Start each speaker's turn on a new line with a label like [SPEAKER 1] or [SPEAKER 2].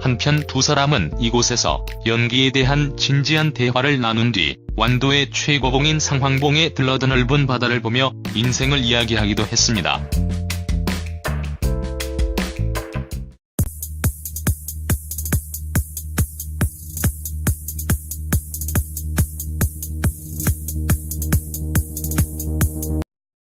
[SPEAKER 1] 한편 두 사람은 이곳에서 연기에 대한 진지한 대화를 나눈 뒤 완도의 최고봉인 상황봉에 들러든 넓은 바다를 보며 인생을 이야기하기도 했습니다.